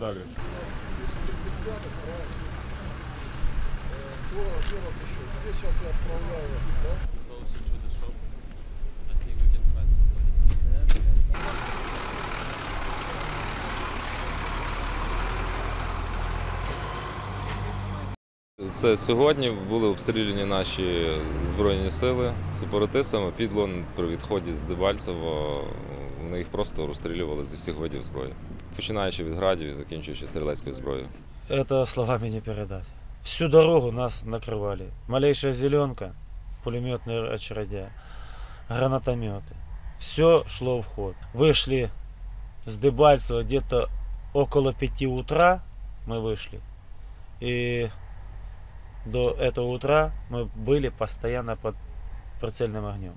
Далі. Це сьогодні були обстріляні наші збройні сили сепаратистами під лон при відході з Дебальцево Вони їх просто розстрілювали зі всіх видів зброї, починаючи від градів і закінчуючи стрілецькою зброєю. Это словами не передать. Всю дорогу нас накрывали. Малейшая зеленка, пулеметные очередя, гранатометы. Все шло в ход. Вышли с Дебальцева где-то около пяти утра мы вышли. И до этого утра мы были постоянно под прицельным огнем.